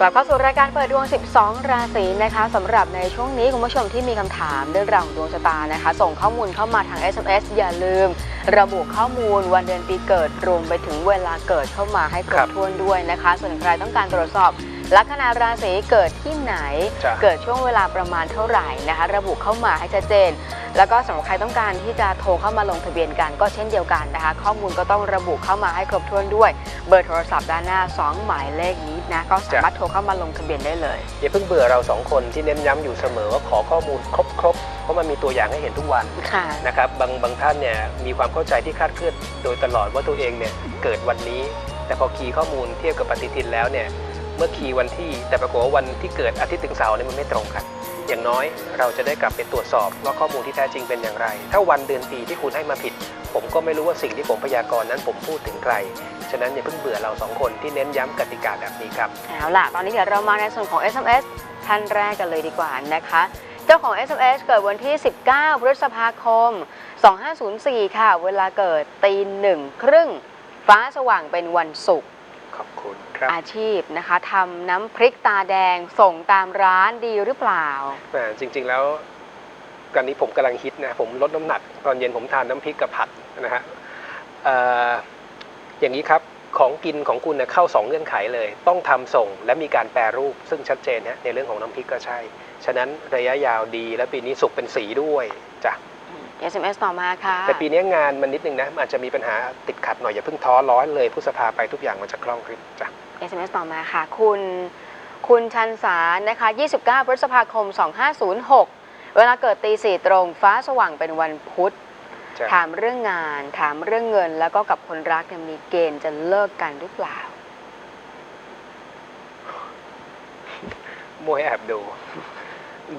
กลับเข้าสู่รายการเปิดดวง 12 ราศีนะคะสำหรับในช่วงนี้คุณผู้ชมที่มีคำถามเรื่องราวของดวงชะตานะคะ ส่งข้อมูลเข้ามาทาง SMS อย่าลืม ระบุข้อมูลวันเดือนปีเกิดรวมไปถึงเวลาเกิดเข้ามาให้ครครับบถ้วนด้วยนะคะ ส่วนใครต้องการตรวจสอบ ลัคนาราศีเกิดที่ไหน จ้ะ เกิดช่วงเวลาประมาณเท่าไหร่นะคะ ระบุเข้ามาให้ชัดเจน แล้วก็สำหรับใครต้องการที่จะโทรเข้ามาลงทะเบียนกันก็เช่นเดียวกันนะคะ ข้อมูลก็ต้องระบุเข้ามาให้ครบถ้วนด้วย เบอร์โทรศัพท์ด้านหน้า 2 หมายเลขนี้นะก็สามารถโทรเข้ามาลงทะเบียนได้เลย อย่าเพิ่งเบื่อเราสองคนที่เน้นย้ำอยู่เสมอว่าขอข้อมูลครบๆเพราะมันมีตัวอย่างให้เห็นทุกวันค่ะ นะครับบางบางท่านเนี่ยมีความเข้าใจที่คลาดเคลื่อนโดยตลอดว่าตัวเองเนี่ยเกิดวันนี้ แต่พอคีย์ข้อมูลเทียบกับปฏิทินแล้วเนี่ย เมื่อคีย์วันที่ แต่ปรากฏว่าวันที่เกิดอาทิตย์ถึงเสาร์เนี่ยมันไม่ตรงกันอย่างน้อยเราจะได้กลับไปตรวจสอบว่าข้อมูลที่แท้จริงเป็นอย่างไร ถ้าวันเดือนปีที่คุณให้มาผิด ผมก็ไม่รู้ว่าสิ่งที่ผมพยากรณ์นั้นผมพูดถึงใคร ฉะนั้นอย่าเพิ่งเบื่อเราสองคนที่เน้นย้ำกติกาแบบนี้ครับ เอาล่ะ ตอนนี้เดี๋ยวเรามาในส่วนของ SMS ท่านแรกกันเลยดีกว่านะคะ เจ้าของ SMS เกิดวันที่ 19 พฤษภาคม 2504 ค่ะ เวลาเกิดตีหนึ่งครึ่งฟ้าสว่างเป็นวันศุกร์ขอบคุณ ครับ อาชีพนะคะทำน้ำพริกตาแดงส่งตามร้านดีหรือเปล่า อ่าจริง ๆ แล้วตอนนี้ผมกำลังฮิตนะผมลดน้ำหนักตอนเย็นผมทานน้ำพริกกับผัดนะฮะเอ่ออย่างนี้ครับของกินของคุณเนี่ยเข้าสองเงื่อนไขเลย ต้องทำส่งและมีการแปรรูปซึ่งชัดเจนนะในเรื่องของน้ำพริกก็ใช่ ฉะนั้นระยะยาวดีและปีนี้สุกเป็นสีด้วยจ้ะ SMS ต่อมาค่ะ แต่ปีนี้งานมันนิดนึงนะมันอาจจะมีปัญหาติดขัดหน่อยอย่าเพิ่งท้อร้อนเลยพฤษภาไปทุกอย่างมันจะคล่องขึ้นจ้ะ SMS ต่อมาค่ะ คุณคุณชันสารนะคะ 29 พฤษภาคม 2506 เวลาเกิดตีสี่ตรงฟ้าสว่างเป็นวันพุธจ้ะถามเรื่องงาน ถามเรื่องเงิน แล้วก็กับคนรักเนี่ยมีเกณฑ์จะเลิกกันหรือเปล่า มวยแอบดู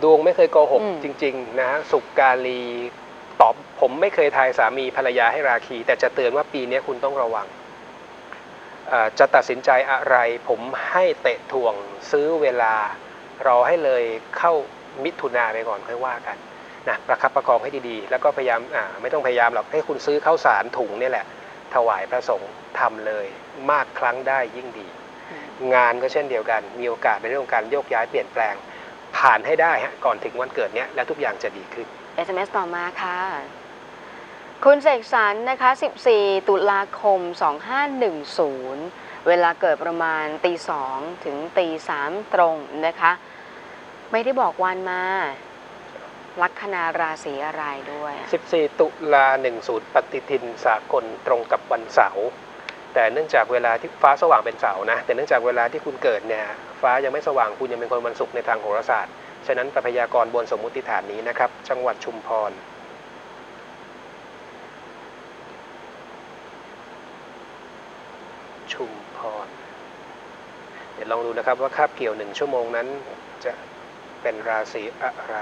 ดวงไม่เคยโกหกอืมจริง ๆ นะฮะสุกกาลีตอบผมไม่เคยทายสามีภรรยาให้ราคี แต่จะเตือนว่าปีนี้คุณต้องระวังเอ่อ จะตัดสินใจอะไร ผมให้เตะถ่วงซื้อเวลารอให้เลยเข้ามิถุนาไปก่อนค่อยว่ากันนะประคับประคองให้ดีๆ แล้วก็พยายามอ่าไม่ต้องพยายามหรอกให้คุณซื้อข้าวสารถุงเนี่ยแหละ ถวายพระสงฆ์ทำเลย มากครั้งได้ยิ่งดี งานก็เช่นเดียวกัน มีโอกาสในเรื่องของการโยกย้ายเปลี่ยนแปลง ผ่านให้ได้ฮะก่อนถึงวันเกิดเนี้ยแล้วทุกอย่างจะดีขึ้น SMS ต่อมาค่ะ คุณเสกสรรนะคะ 14 ตุลาคม 2510 เวลาเกิดประมาณตีสองถึงตีสามตรงนะคะ ไม่ได้บอกวันมา ลัคนาราศีอะไรด้วย 14 ตุลา 10 ปฏิทินสากลตรงกับวันเสาร์ แต่เนื่องจากเวลาที่ฟ้าสว่างเป็นเสาร์นะ แต่เนื่องจากเวลาที่คุณเกิดเนี่ยฟ้ายังไม่สว่างคุณยังเป็นคนวันศุกร์ในทางโหราศาสตร์ ฉะนั้นประพยากรณ์บนสมมุติฐานนี้นะครับ จังหวัดชุมพร ชุมพร เดี๋ยวลองดูนะครับว่าคาบเกี่ยวหนึ่งชั่วโมงนั้นจะเป็นราศีอะไร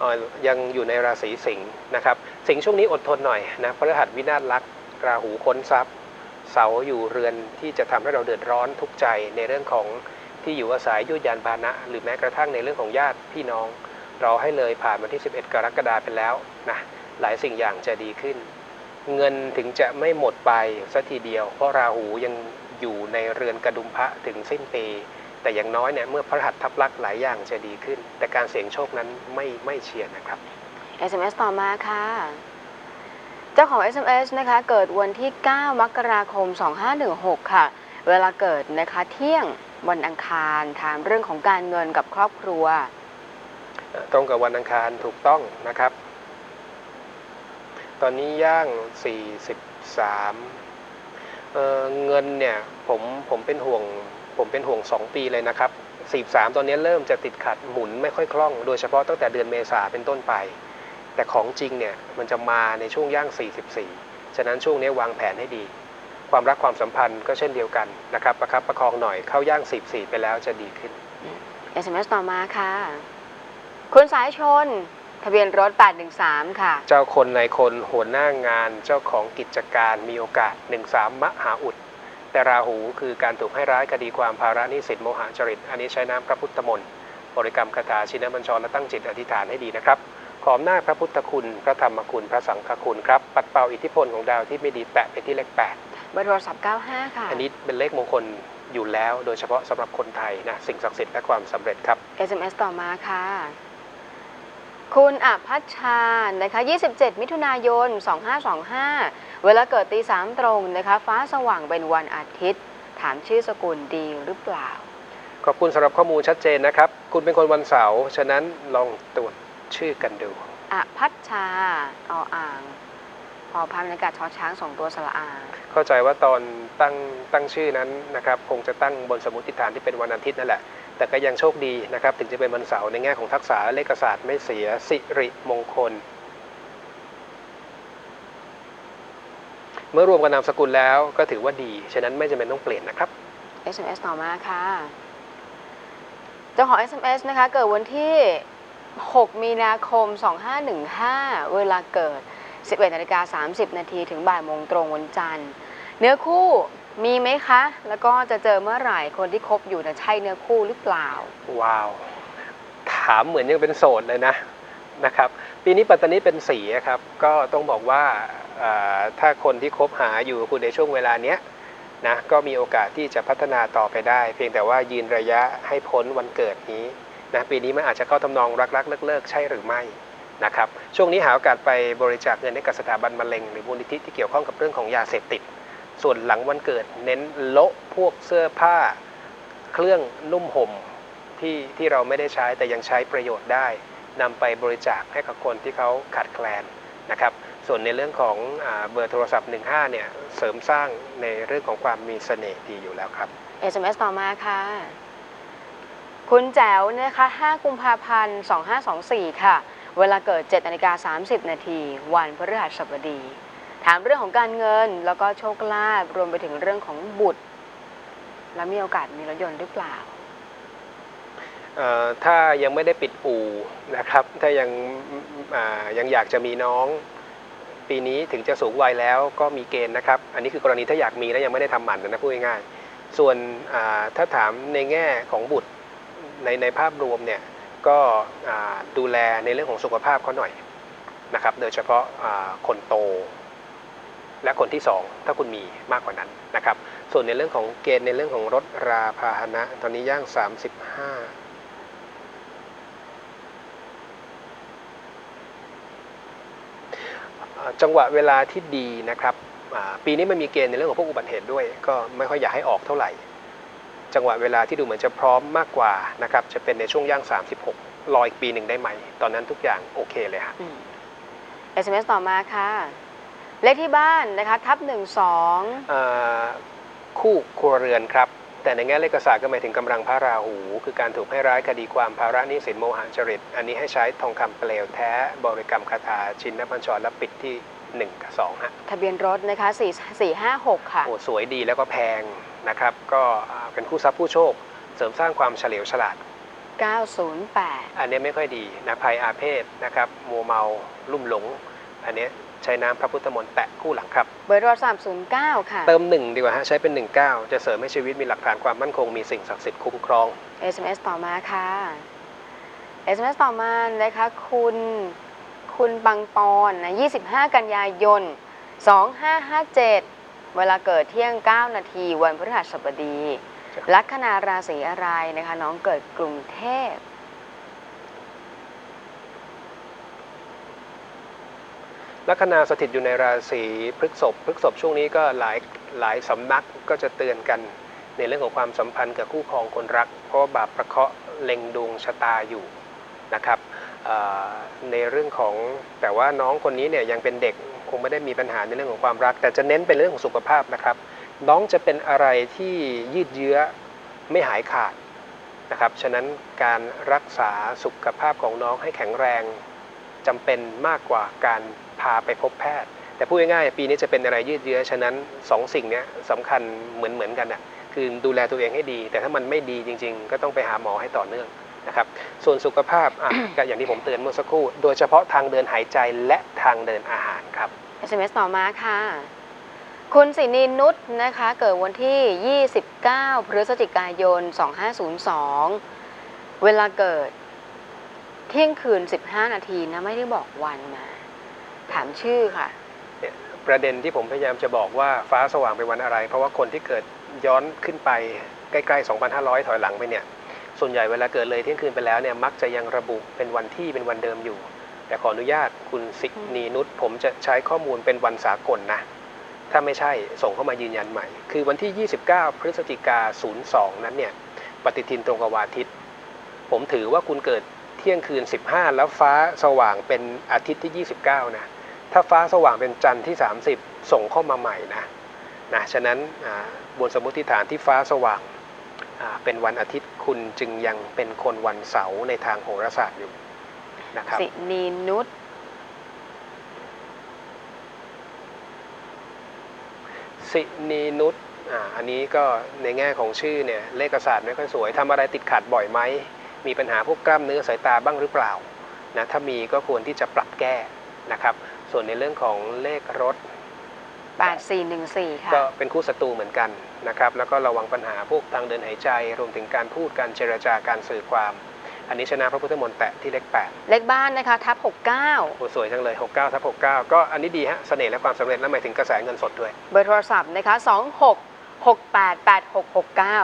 อ๋อยังอยู่ในราศีสิงห์นะครับ สิงห์ช่วงนี้อดทนหน่อยนะพฤหัสวินาศลักษ์ราหูค้นทรัพย์ เสาอยู่เรือนที่จะทำให้เราเดือดร้อนทุกใจในเรื่องของที่อยู่อาศัยยุยยานพานะ หรือแม้กระทั่งในเรื่องของญาติพี่น้อง เราให้เลยผ่านวันที่ 11 กรกฎาคมไปแล้วนะหลายสิ่งอย่างจะดีขึ้น เงินถึงจะไม่หมดไปสัทีเดียว เพราะราหูยัง อยู่ในเรือนกระดุมพระถึงสิ้นปี แต่อย่างน้อยเนี่ยเมื่อพระหัสทับลักษณ์หลายอย่างจะดีขึ้น แต่การเสี่ยงโชคนั้นไม่ไม่เชียร์นะครับ SMS ต่อมาค่ะ เจ้าของ SMS นะคะ เกิดวันที่ 9 มกราคม 2516 ค่ะ เวลาเกิดนะคะเที่ยงวันอังคารถามเรื่องของการเงินกับครอบครัว ตรงกับวันอังคารถูกต้องนะครับ ตอนนี้ย่าง 43 เเงินเนี่ยผมผมเป็นห่วงผมเป็นห่วง 2 ปีเลยนะครับ 43 ตอนนี้เริ่มจะติดขัดหมุนไม่ค่อยคล่อง โดยเฉพาะตั้งแต่เดือนเมษาเป็นต้นไป แต่ของจริงเนี่ยมันจะมาในช่วงย่าง 44 ฉะนั้นช่วงนี้วางแผนให้ดี ความรักความสัมพันธ์ก็เช่นเดียวกันนะครับประคับประคองหน่อยเข้าย่าง 44 ไปแล้วจะดีขึ้น SMS ต่อมาค่ะ คุณสายชนะเบียนรถ813 ค่ะ เจ้าคนในายคนหัวหน้างานเจ้าของกิจการมีโอกาส 13 มหาอุด แต่ราหูคือการถูกให้ร้ายคดีความภาระหนี้สินโมหะจริต อันนี้ใช้น้ำพระพุทธมนต์บริกรรมคาถาชินบัญชรและตั้งจิตอธิษฐานให้ดีนะครับ ขออำนาจพระพุทธคุณ พระธรรมคุณ พระสังฆคุณครับ ปัดเป่าอิทธิพลของดาวที่ไม่ดีแตะไปที่เลขเบอร์โทรศัพท์ 95 ค่ะ8อันนี้เป็นเลขมงคลอยู่แล้ว โดยเฉพาะสำหรับคนไทยนะ สิ่งศักดิ์สิทธิ์และความสำเร็จครับ SMS ต่อมาค่ะ คุณอภัชชานะคะ 27 มิถุนายน 2525 เวลาเกิดตีสามตรงนะคะ ฟ้าสว่างเป็นวันอาทิตย์ ถามชื่อสกุลดีหรือเปล่า ขอบคุณสำหรับข้อมูลชัดเจนนะครับ คุณเป็นคนวันเสาร์ ฉะนั้นลองตรวจชื่อกันดู อภัชชาออ่างพอพานบรรยากาศชอช้างสองตัวสระอางเข้าใจว่าตอนตั้งตั้งชื่อนั้นนะครับ คงจะตั้งบนสมมติฐานที่เป็นวันอาทิตย์นั่นแหละ แต่ก็ยังโชคดีนะครับ ถึงจะเป็นวันเสาร์ในแง่ของทักษะเลขศาสตร์ไม่เสียสิริมงคล เมื่อรวมกับนามสกุลแล้วก็ถือว่าดี ฉะนั้นไม่จำเป็นต้องเปลี่ยนนะครับ SMS ต่อมาค่ะ เจ้าของ SMS นะคะ เกิดวันที่ 6 มีนาคม 2515 เวลาเกิด 11นาฬิกา30 นาทีถึงบ่ายโมงตรงวันจันทร์ เนื้อคู่ มีไหมคะ แล้วก็จะเจอเมื่อไหร่คนที่คบอยู่นะใช่เนื้อคู่หรือเปล่า ว้าว ถามเหมือนยังเป็นโสดเลยนะนะครับ ปีนี้ปัตตานีเป็นสีครับ ก็ต้องบอกว่าอ่าถ้าคนที่คบหาอยู่กับคุณในช่วงเวลาเนี้ยนะก็มีโอกาสที่จะพัฒนาต่อไปได้ เพียงแต่ว่ายืนระยะให้พ้นวันเกิดนี้นะปีนี้มันอาจจะเข้าทำนองรักๆเลิกๆ ใช่หรือไม่นะครับช่วงนี้หาโอกาสไปบริจาคเงินให้กับสถาบันมะเร็งหรือมูลนิธิที่เกี่ยวข้องกับเรื่องของยาเสพติด ส่วนหลังวันเกิดเน้นโละพวกเสื้อผ้า เครื่องนุ่มห่มที่ที่เราไม่ได้ใช้แต่ยังใช้ประโยชน์ได้นำไปบริจาคให้กับคนที่เขาขาดแคลนนะครับ ส่วนในเรื่องของอเบอร์โทรศัพท์ 15 เนี่ยเสริมสร้างในเรื่องของความมีเสน่ห์ดีอยู่แล้วครับ SMS ต่อมาค่ะ คุณแจ๋วนะคะ 5 กุมภาพันธ์ 2524 ค่ะ เวลาเกิด7นาฬิกา30 นาที วันพฤหัสบดี ถามเรื่องของการเงินแล้วก็โชคลาภรวมไปถึงเรื่องของบุตร แล้วมีโอกาสมีรถยนต์หรือเปล่า เอ่อถ้ายังไม่ได้ปิดอู่นะครับ ถ้ายังอ่ายังอยากจะมีน้อง ปีนี้ถึงจะสูงวัยแล้วก็มีเกณฑ์นะครับ อันนี้คือกรณีถ้าอยากมีแล้วยังไม่ได้ทำหมันนะพูดง่ายๆส่วนอ่าถ้าถามในแง่ของบุตรในในภาพรวมเนี่ยก็อ่าดูแลในเรื่องของสุขภาพเขาหน่อยนะครับ โดยเฉพาะอ่าคนโต และคนที่สองถ้าคุณมีมากกว่านั้นนะครับ ส่วนในเรื่องของเกณฑ์ในเรื่องของรถราพาหนะ ตอนนี้ย่าง 35อ่าจังหวะเวลาที่ดีนะครับปีนี้มันมีเกณฑ์ในเรื่องของพวกอุบัติเหตุด้วย ก็ไม่ค่อยอยากให้ออกเท่าไหร่ จังหวะเวลาที่ดูเหมือนจะพร้อมมากกว่านะครับจะเป็นในช่วงย่าง 36 รออีกปีหนึ่งได้ไหม ตอนนั้นทุกอย่างโอเคเลยฮะอืม SMS ต่อมาค่ะ เลขที่บ้านนะคะทับ12อ่าคู่ครัวเรือนครับ แต่ในแง่เลขศาสตร์ก็หมายถึงกำลังพระราหู คือการถูกให้ร้ายคดีความภาระหนี้สินโมหะจริต อันนี้ให้ใช้ทองคำเปลวแท้บริกรรมคาถาชินนบัญชรและปิดที่ 1 กับ2ฮะทะเบียนรถนะคะ4 4 5 6ค่ะ โอ้สวยดีแล้วก็แพงนะครับ ก็อ่าเป็นคู่ทรัพย์ผู้โชค เสริมสร้างความเฉลียวฉลาด 908 อันนี้ไม่ค่อยดีนะภัยอาเพศนะครับมัวเมาลุ่มหลง อันนี้ ใช้น้ำพระพุทธมนต์แปะคู่หลังครับ เบอร์โทรศัพท์09 ค่ะ เติมหนึ่งดีกว่าฮะใช้เป็น 19 จะเสริมให้ชีวิตมีหลักฐานความมั่นคงมีสิ่งศักดิ์สิทธิ์คุ้มครอง SMS ต่อมาค่ะ SMS ต่อมานะคะคุณคุณปังปอนนะ25 กันยายน 2557 เวลาเกิดเที่ยง 9 นาทีวันพฤหัสบดีจ้ะลัคนาราศีอะไรนะคะ น้องเกิดกรุงเทพ ลัคนาสถิตอยู่ในราศีพฤษภพฤษภช่วงนี้ก็หลายหลายสำนักก็จะเตือนกัน ในเรื่องของความสัมพันธ์กับคู่ครองคนรัก เพราะว่าบาปประเคาะเล็งดวงชะตาอยู่นะครับในเรื่องของแต่ว่าน้องคนนี้เนี่ยยังเป็นเด็กคงไม่ได้มีปัญหาในเรื่องของความรัก แต่จะเน้นเป็นเรื่องของสุขภาพนะครับ น้องจะเป็นอะไรที่ยืดเยื้อไม่หายขาดนะครับฉะนั้นการรักษาสุขภาพของน้องให้แข็งแรง จำเป็นมากกว่าการพาไปพบแพทย์ แต่พูดง่ายๆปีนี้จะเป็นอะไรยืดเยื้อฉะนั้นสองสิ่งนี้สำคัญเหมือนเหมือนๆกันอะคือดูแลตัวเองให้ดี แต่ถ้ามันไม่ดีจริง ๆ ก็ต้องไปหาหมอให้ต่อเนื่องนะครับส่วนสุขภาพอะก็อย่างที่ผมเตือนเมื่อสักครู่ โดยเฉพาะทางเดินหายใจและทางเดินอาหารครับ SMS ต่อมาค่ะ คุณสินีนุชนะคะ เกิดวันที่ 29 พฤศจิกายน 2502 เวลาเกิด เที่ยงคืน 15 นาทีนะไม่ได้บอกวันมา ถามชื่อค่ะ ประเด็นที่ผมพยายามจะบอกว่าฟ้าสว่างเป็นวันอะไร เพราะว่าคนที่เกิดย้อนขึ้นไปใกล้ๆ 2,500 ถอยหลังไปเนี่ย ส่วนใหญ่เวลาเกิดเลยเที่ยงคืนไปแล้วเนี่ยมักจะยังระบุเป็นวันที่เป็นวันเดิมอยู่ แต่ขออนุญาตคุณสิกนีนุชผมจะใช้ข้อมูลเป็นวันสากลนะ ถ้าไม่ใช่ส่งเข้ามายืนยันใหม่ คือวันที่ 29 พฤศจิกา02 นั้นเนี่ยปฏิทินตรงกับวันอาทิตย์ ผมถือว่าคุณเกิด เที่ยงคืน 15 แล้วฟ้าสว่างเป็นอาทิตย์ที่ 29 นะ ถ้าฟ้าสว่างเป็นจันทร์ที่ 30 ส่งเข้ามาใหม่นะนะฉะนั้นอ่าบนสมมติฐานที่ฟ้าสว่างอ่าเป็นวันอาทิตย์คุณจึงยังเป็นคนวันเสาร์ในทางโหราศาสตร์อยู่นะครับสินีนุชสินีนุชอ่าอันนี้ก็ในแง่ของชื่อเนี่ยเลขศาสตร์ไม่ค่อยสวยทำอะไรติดขัดบ่อยไหม มีปัญหาพวกกล้ามเนื้อสายตาบ้างหรือเปล่านะถ้ามีก็ควรที่จะปรับแก้นะครับ ส่วนในเรื่องของเลขรถ 8414 ค่ะ ก็เป็นคู่ศัตรูเหมือนกันนะครับ แล้วก็ระวังปัญหาพวกทางเดินหายใจ รวมถึงการพูดการเจรจาการสื่อความ อันนี้ชนะพระพุทธมนต์แตะที่เลข8เลขบ้านนะคะ ทับโอ้สวยจังเลย 69ทับ69 ก็อันนี้ดีฮะเสน่ห์และความสำเร็จและหมายถึงกระแสเงินสดด้วย69เบอร์โทรศัพท์นะคะ 26688669อ่า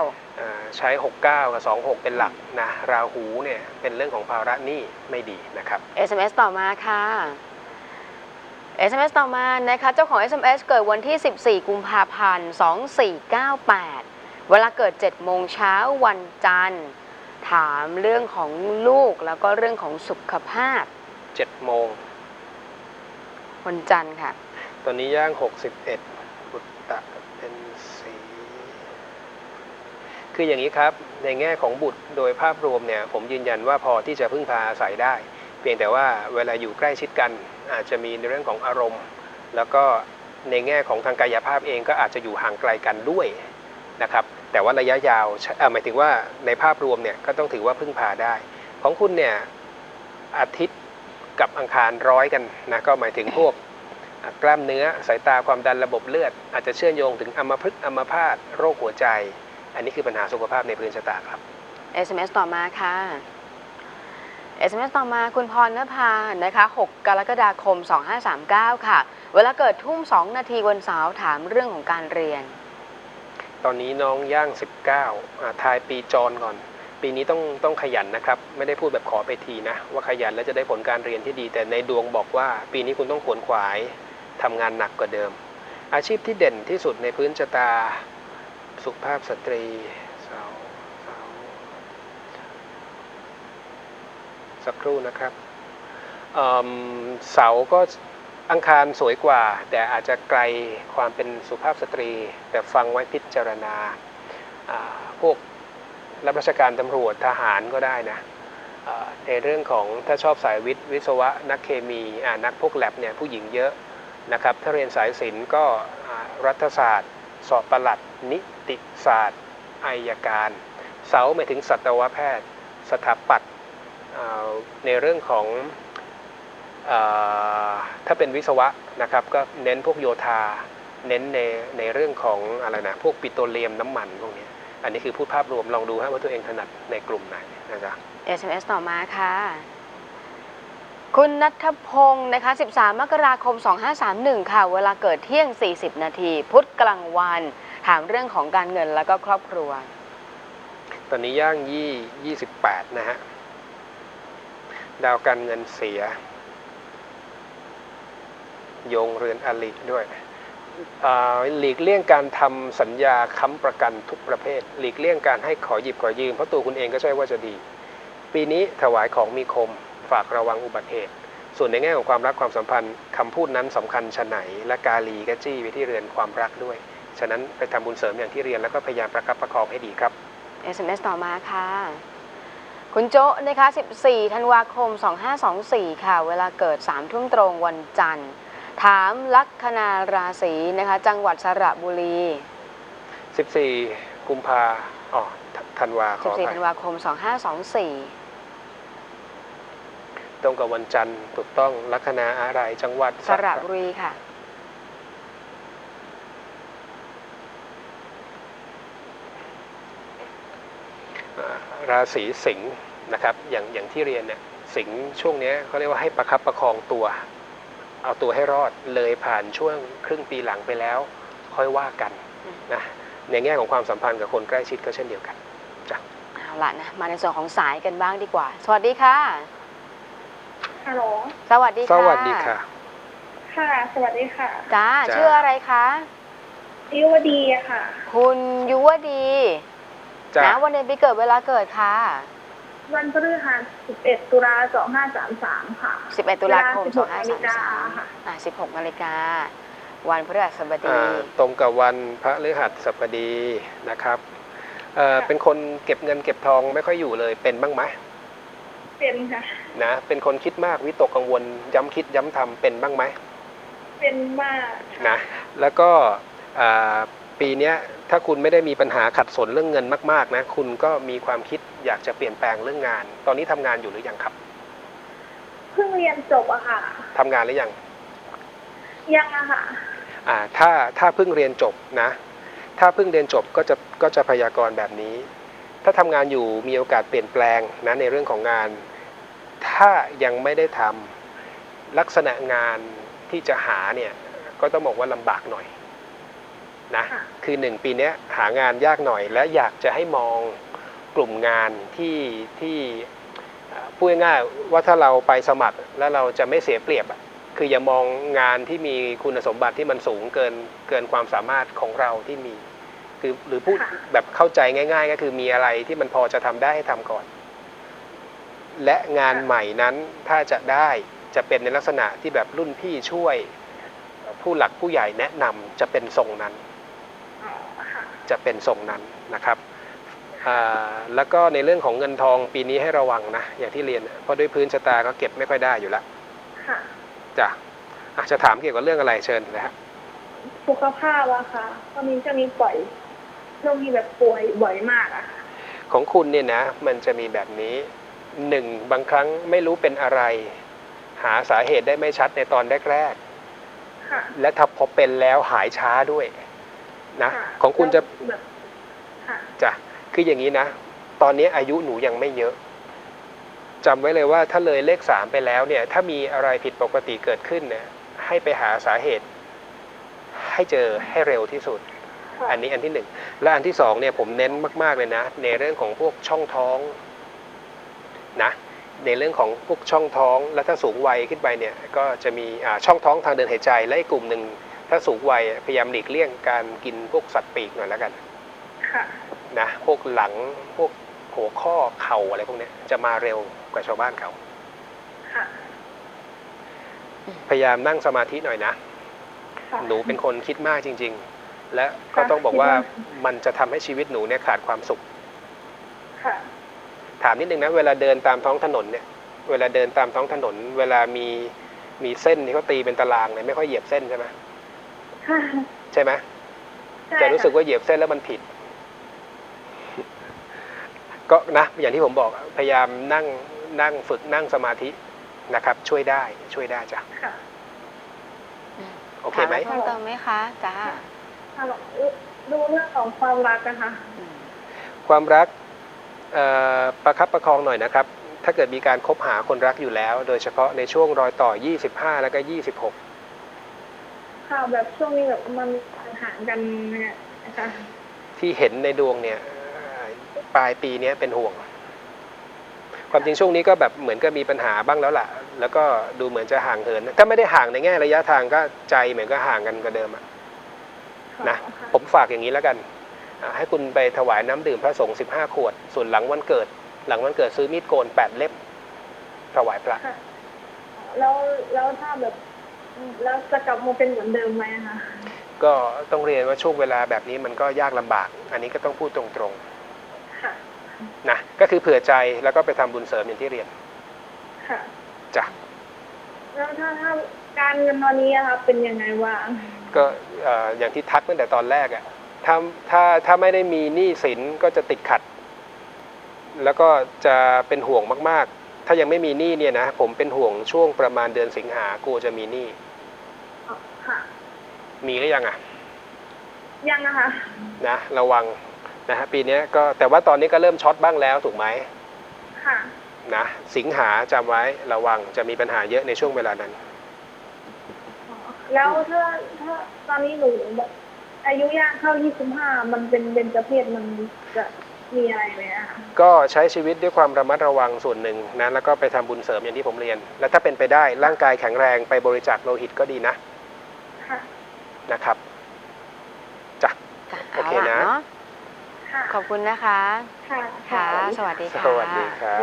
ใช้ 69 กับ 26 เป็นหลักนะราหูเนี่ยเป็นเรื่องของภาระหนี้ไม่ดีนะครับ SMS ต่อมาค่ะ SMS ต่อมานะคะเจ้าของ SMS เกิดวันที่ 14 กุมภาพันธ์ 2498 เวลาเกิด 7 โมงเช้าวันจันทร์ ถามเรื่องของลูกแล้วก็เรื่องของสุขภาพ 7 โมง วันจันทร์ค่ะ ตอนนี้ย่าง 61บุตตะเป็นสี คืออย่างนี้ครับ ในแง่ของบุตรโดยภาพรวมเนี่ยผมยืนยันว่าพอที่จะพึ่งพาอาศัยได้ เพียงแต่ว่าเวลาอยู่ใกล้ชิดกัน อาจจะมีในเรื่องของอารมณ์ แล้วก็ในแง่ของทางกายภาพเองก็อาจจะอยู่ห่างไกลกันด้วยนะครับแต่ว่าระยะยาวอ่อหมายถึงว่าในภาพรวมเนี่ยก็ต้องถือว่าพึ่งพาได้ ของคุณเนี่ยอาทิตย์กับอังคารร้อยกันนะก็หมายถึงพวกกล้ามเนื้อสายตาความดันระบบเลือด อาจจะเชื่อมโยงถึงอัมพฤกษ์อัมพาตโรคหัวใจ อันนี้คือปัญหาสุขภาพในพื้นชะตาครับ SMS ต่อมาค่ะ SMS ต่อมาคุณพรณภานะคะ 6 กรกฎาคม 2539 ค่ะ เวลาเกิดทุ่ม 2 นาทีวันเสาร์ถามเรื่องของการเรียน ตอนนี้น้องย่าง 19อะทายปีจรก่อน ปีนี้ต้องต้องขยันนะครับ ไม่ได้พูดแบบขอไปทีนะ ว่าขยันแล้วจะได้ผลการเรียนที่ดี แต่ในดวงบอกว่า ปีนี้คุณต้องขวนขวายทำงานหนักกว่าเดิม อาชีพที่เด่นที่สุดในพื้นชะตา สุภาพสตรีเสาเสาสักครู่นะครับเสาก็อังคารสวยกว่า แต่อาจจะไกลความเป็นสุภาพสตรี แต่ฟังไว้พิจารณาพวกรับราชการตำรวจทหารก็ได้นะในเรื่องของถ้าชอบสายวิทย์วิศวะนักเคมีนักพวกแลบเนี่ยผู้หญิงเยอะนะครับถ้าเรียนสายศิลป์ก็รัฐศาสตร์ สอบประหลัด นิติศาสตร์อายการ เสาหมายถึงสัตวแพทย์ สถาปัตย์ในเรื่องของอถ้าเป็นวิศวะนะครับก็เน้นพวกโยธา เน้นในในเรื่องของอะไรนะพวกปิโตรเลียมน้ำมันพวกนี้อันนี้คือพูดภาพรวมลองดูฮะว่าตัวเองถนัดในกลุ่มไหนนะจ๊ะ SMS ต่อมาค่ะ คุณนัทพงศ์นะคะ 13 มกราคม 2531 ค่ะ เวลาเกิดเที่ยง 40 นาที พุธกลางวัน ถามเรื่องของการเงินแล้วก็ครอบครัว ตอนนี้ย่างยี่ยี่สิบแปดนะฮะ ดาวการเงินเสีย โยงเรือนอลิด้วยอ่าหลีกเลี่ยงการทำสัญญาค้ำประกันทุกประเภท หลีกเลี่ยงการให้ขอหยิบขอยืมเพราะตัวคุณเองก็ใช่ว่าจะดี ปีนี้ถวายของมีคม ฝากระวังอุบัติเหตุ ส่วนในแง่ของความรักความสัมพันธ์คำพูดนั้นสำคัญชะไหน และกาลีก็จี้ไปที่เรือนความรักด้วย ฉะนั้นไปทำบุญเสริมอย่างที่เรียนแล้วก็พยายามประคับประคองให้ดีครับ SMS ต่อมาค่ะคุณโจ๊ะนะคะ 14 ธันวาคม 2524 ค่ะ เวลาเกิด 3 ทุ่มตรงวันจันทร์ ถามลัคนาราศีนะคะ จังหวัดสระบุรี 14 กุมภาอ๋อธธันวาขออ14ภัธัยนวาคม 2524 ตรงกับวันจันทร์ถูกต้องลัคนาอะไรจังหวัดสระบุรีค่ะอ่าราศีสิงห์นะครับอย่างอย่างที่เรียนเนี่ยสิงห์ช่วงเนี้ยเขาเรียกว่าให้ประคับประคองตัว เอาตัวให้รอดเลยผ่านช่วงครึ่งปีหลังไปแล้ว ค่อยว่ากันอืมนะในแง่ของความสัมพันธ์กับคนใกล้ชิดก็เช่นเดียวกันเอาละนะมาในส่วนของสายกันบ้างดีกว่า สวัสดีค่ะ ฮัลโหลสวัสดีสค่ะวัสดีค่ะ ค่ะ สวัสดีค่ะจ้าจ้า ชื่ออะไรคะอิวดีอะค่ะ คุณยุวดีจ้านะวันเดือนปีเกิดเวลาเกิดค่ะ วันพฤหัส11 ตุลา2533 ค่ะ 11 ตุลาคม เวลา16นาฬิกาค่ะ 2533อ่า16นาฬิกาวันพฤหัสบดีอ่าตรงกับวันพระฤหัสบดีนะครับเอ่อค่ะเป็นคนเก็บเงินเก็บทองไม่ค่อยอยู่เลยเป็นบ้างไหม เป็นค่ะ นะ เป็นคนคิดมากวิตกกังวล ย้ำคิดย้ำทำเป็นบ้างไหมเป็นมากค่ะนะ แล้วก็อ่าปีเนี้ยถ้าคุณไม่ได้มีปัญหาขัดสนเรื่องเงินมากๆนะ คุณก็มีความคิดอยากจะเปลี่ยนแปลงเรื่องงาน ตอนนี้ทำงานอยู่หรือยังครับเพิ่งเรียนจบอะค่ะทำงานหรือยังยังอะค่ะอ่าถ้าถ้าเพิ่งเรียนจบนะ ถ้าเพิ่งเรียนจบก็จะก็จะพยากรณ์แบบนี้ ถ้าทำงานอยู่มีโอกาสเปลี่ยนแปลงนะในเรื่องของงาน ถ้ายังไม่ได้ทำลักษณะงานที่จะหาเนี่ยก็ต้องบอกว่าลำบากหน่อยนะค่ะคือหนึ่งปีเนี้ยหางานยากหน่อย และอยากจะให้มองกลุ่มงานที่ที่เอ่อพูดง่ายๆว่าถ้าเราไปสมัครแล้วเราจะไม่เสียเปรียบอะคืออย่ามองงานที่มีคุณสมบัติที่มันสูงเกินเกินความสามารถของเราที่มี คือหรือพูดค่ะแบบเข้าใจง่าย ๆ ก็คือมีอะไรที่มันพอจะทำได้ให้ทำก่อน และงานใหม่นั้นถ้าจะได้จะเป็นในลักษณะที่แบบรุ่นพี่ช่วย ผู้หลักผู้ใหญ่แนะนำจะเป็นทรงนั้นอ๋อค่ะจะเป็นทรงนั้นนะครับอ่าแล้วก็ในเรื่องของเงินทองปีนี้ให้ระวังนะ อย่างที่เรียน เพราะด้วยพื้นชะตาก็เก็บไม่ค่อยได้อยู่แล้วค่ะจ้ะอะจะถามเกี่ยวกับเรื่องอะไรเชิญนะฮะสุขภาพอะค่ะตอนนี้จะมีป่วย ช่วงนี้แบบป่วยบ่อยมากอะค่ะของคุณเนี่ยนะ มันจะมีแบบนี้หนึ่งบางครั้งไม่รู้เป็นอะไร หาสาเหตุได้ไม่ชัดในตอนแรกค่ะๆและถ้าพอเป็นแล้วหายช้าด้วยนะค่ะของคุณจะ แล้วแบบค่ะจ้ะคืออย่างนี้นะ ตอนนี้อายุหนูยังไม่เยอะจำไว้เลยว่าถ้าเลยเลขสามไปแล้วเนี่ย ถ้ามีอะไรผิดปกติเกิดขึ้นเนี่ยให้ไปหาสาเหตุ ให้เจอให้เร็วที่สุดค่ะ อันนี้อันที่หนึ่งและอันที่สองเนี่ยผมเน้นมากๆเลยนะ ในเรื่องของพวกช่องท้องนะในเรื่องของพวกช่องท้องและถ้าสูงวัยขึ้นไปเนี่ยก็จะมีอ่าช่องท้องทางเดินหายใจและอีกกลุ่มหนึ่งถ้าสูงวัยพยายามหลีกเลี่ยงการกินพวกสัตว์ปีกหน่อยแล้วกันค่ะนะพวกหลังพวกหัวข้อเข่าอะไรพวกเนี้ยจะมาเร็วกว่าชาวบ้านเขาค่ะพยายามนั่งสมาธิหน่อยนะค่ะหนูเป็นคนคิดมากจริง ๆ และก็ต้องบอกว่ามันจะทำให้ชีวิตหนูเนี่ยขาดความสุขค่ะถามนิดนึงนะเวลาเดินตามท้องถนนเนี่ย เวลาเดินตามท้องถนน เวลามีมีเส้นที่เขาตีเป็นตารางเนี่ยไม่ค่อยเหยียบเส้นใช่ไหมค่ะใช่ไหมใช่จะรู้สึกค่ว่าเหยียบเส้นแล้วมันผิด ก็นะอย่างที่ผมบอกอะพยายามนั่งนั่งฝึกนั่งสมาธินะครับ ช่วยได้ช่วยได้จ้ะค่ะโอเคถามไหมอะไรเพิ่มเติมไหมคะจ้าฮัลโหล ดูเรื่องของความรักนะคะอืมความรักเอ่อประคับประคองหน่อยนะครับ ถ้าเกิดมีการคบหาคนรักอยู่แล้ว โดยเฉพาะในช่วงรอยต่อ 25 แล้วก็ 26 ค่ะแบบช่วงนี้แบบมันห่างกันเนี่ยนะคะที่เห็นในดวงเนี่ยเอ่อปลายปีเนี้ยเป็นห่วง ความจริงช่วงนี้ก็แบบเหมือนก็มีปัญหาบ้างแล้วล่ะ แล้วก็ดูเหมือนจะห่างเหิน ถ้าไม่ได้ห่างในแง่ระยะทางก็ใจเหมือนก็ห่างกันกว่าเดิมอะ นะค่ะผมฝากอย่างนี้แล้วกันอ่าให้คุณไปถวายน้ำดื่มพระสงฆ์15 ขวด ส่วนหลังวันเกิด หลังวันเกิดซื้อมีดโกน8เล่มถวายพระค่ะแล้วแล้วถ้าแบบแล้วจะกลับมาเป็นเหมือนเดิมไหมคะก็ต้องเรียนว่าช่วงเวลาแบบนี้มันก็ยากลำบาก อันนี้ก็ต้องพูดตรงค่ะๆนะก็คือเผื่อใจแล้วก็ไปทำบุญเสริมอย่างที่เรียนค่ะจ้ะแล้วถ้าถ้าการเงินตอนนี้อะคะเป็นยังไงบ้าง ก็เอ่ออย่างที่ทักตั้งแต่ตอนแรกอะถ้าถ้าถ้าไม่ได้มีหนี้สินก็จะติดขัด แล้วก็จะเป็นห่วงมาก ๆ ถ้ายังไม่มีหนี้เนี่ยนะผมเป็นห่วงช่วงประมาณเดือนสิงหากลัวจะมีหนี้อ๋อค่ะมีหรือยังอะยังนะคะนะระวังนะฮะปีเนี้ยก็แต่ว่าตอนนี้ก็เริ่มช็อตบ้างแล้วถูกไหมค่ะนะสิงหาจำไว้ระวังจะมีปัญหาเยอะในช่วงเวลานั้นอ๋อ แล้วถ้าถ้าตอนนี้หนูแบบอายุย่างเข้า 25 มันเป็นเบญจเพศมันจะมีอะไรไหมอะคะก็ใช้ชีวิตด้วยความระมัดระวังส่วนหนึ่งนะแล้วก็ไปทำบุญเสริมอย่างที่ผมเรียน และถ้าเป็นไปได้ร่างกายแข็งแรงไปบริจาคโลหิตก็ดีนะค่ะนะครับจ้ะ ค่ะโอเคาล่นะเนาะค่ะขอบคุณนะคะ ค่ะ ค่ะ สวัสดีค่ะ สวัสดีค่ะ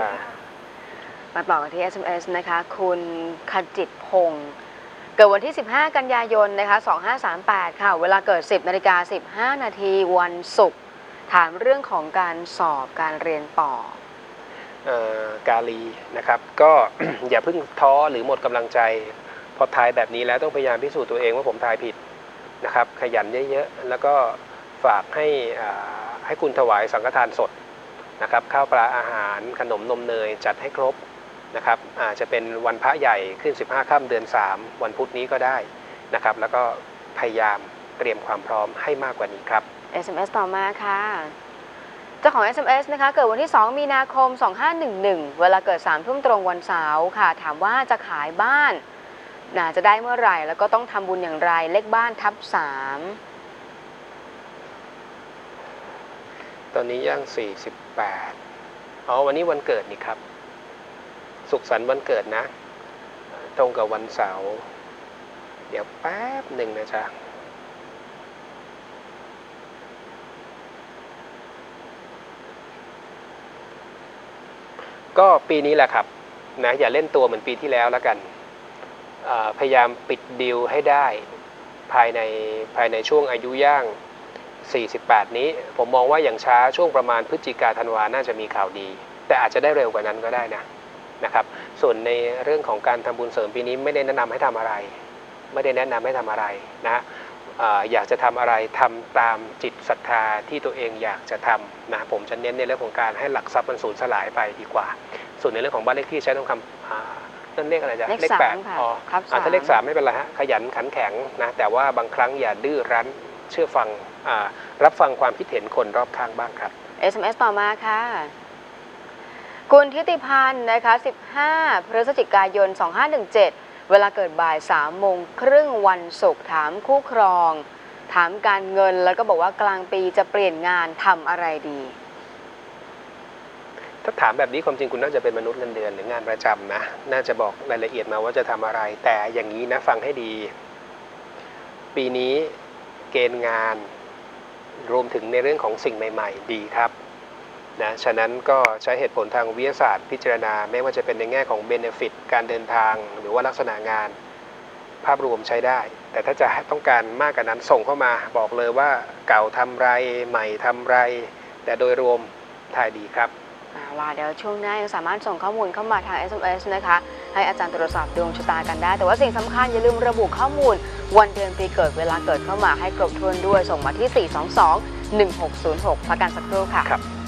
มาต่อกันที่ SMS นะคะ คุณขจิตพงศ์เกิดวันที่ 15 กันยายนนะคะ2538 ค่ะ เวลาเกิด 10นาฬิกา15 นาทีวันศุกร์ถามเรื่องของการสอบการเรียนต่อ เอ่อกาลีนะครับ ก็ อย่าเพิ่งท้อหรือหมดกำลังใจ พอทายแบบนี้แล้วต้องพยายามพิสูจน์ตัวเองว่าผมทายผิดนะครับ ขยันเยอะๆ แล้วก็ฝากให้อ่าให้คุณถวายสังฆทานสดนะครับ ข้าวปลาอาหารขนมนมเนยจัดให้ครบ นะครับอาจจะเป็นวันพระใหญ่ขึ้น 15ค่ำเดือน 3 วันพุธนี้ก็ได้นะครับ แล้วก็พยายามเตรียมความพร้อมให้มากกว่านี้ครับ SMS ต่อมาค่ะเจ้าของ SMS นะคะ เกิดวันที่ 2 มีนาคม 2511 เวลาเกิด3ทุ่มตรงวันเสาร์ค่ะ ถามว่าจะขายบ้านน่าจะได้เมื่อไหร่ แล้วก็ต้องทำบุญอย่างไร เลขบ้านทับตอนนี้ย่าง 48 อ๋อ วันนี้วันเกิดนี่ครับ สุขสันต์วันเกิดนะ ตรงกับวันเสาร์เดี๋ยวแป๊บหนึ่งนะจ๊ะก็ปีนี้แหละครับนะอย่าเล่นตัวเหมือนปีที่แล้วแล้วกัน พยายามปิดดีลให้ได้ภายในภายในช่วงอายุย่าง 48 นี้ ผมมองว่าอย่างช้าช่วงประมาณพฤศจิกาธันวาน่าจะมีข่าวดี แต่อาจจะได้เร็วกว่านั้นก็ได้นะ นะครับ ส่วนในเรื่องของการทำบุญเสริมปีนี้ไม่ได้แนะนำให้ทำอะไร ไม่ได้แนะนำให้ทำอะไรนะอ่าอยากจะทำอะไรทำตามจิตศรัทธาที่ตัวเองอยากจะทำนะผมจะเน้นในเรื่องของการให้หลักทรัพย์มันสูญสลายไปดีกว่า ส่วนในเรื่องของบ้านเลขที่ใช้ต้องคำอ่านั่นเลขอะไรจ๊ะเลขแปดสามค่ะอ๋อครับอ่าถ้าเลขสามสามไม่เป็นไรฮะขยันขันแข็งนะแต่ว่าบางครั้งอย่าดื้อรั้นเชื่อฟังอ่ารับฟังความคิดเห็นคนรอบข้างบ้างครับ SMS ต่อมาค่ะ คุณทิติพันธ์นะคะ 15 พฤศจิกายน 2517 เวลาเกิดบ่าย 3 โมงครึ่งวันศุกร์ถามคู่ครอง ถามการเงินแล้วก็บอกว่ากลางปีจะเปลี่ยนงานทำอะไรดี ถ้าถามแบบนี้ความจริงคุณน่าจะเป็นมนุษย์เงินเดือนหรืองานประจำนะ น่าจะบอกรายละเอียดมาว่าจะทำอะไร แต่อย่างนี้นะฟังให้ดี ปีนี้เกณฑ์งานรวมถึงในเรื่องของสิ่งใหม่ ๆ ดีครับ นะฉะนั้นก็ใช้เหตุผลทางวิทยาศาสตร์พิจารณา ไม่ว่าจะเป็นในแง่ของเบนฟิตการเดินทาง หรือว่าลักษณะงาน ภาพรวมใช้ได้ แต่ถ้าจะต้องการมากกว่านั้นส่งเข้ามาบอกเลยว่าเก่าทำไรใหม่ทำไร แต่โดยรวมทายดีครับอ่าว่าเดี๋ยวช่วงหน้ายังสามารถส่งข้อมูลเข้ามาทาง SMS นะคะ ให้อาจารย์ตรวจสอบดวงชะตากันได้ แต่ว่าสิ่งสำคัญอย่าลืมระบุข้อมูล วันเดือนปีเกิดเวลาเกิดเข้ามาให้ครบถ้วนด้วยส่งมาที่ 422 1606พักกันสักครู่ค่ะ ครับ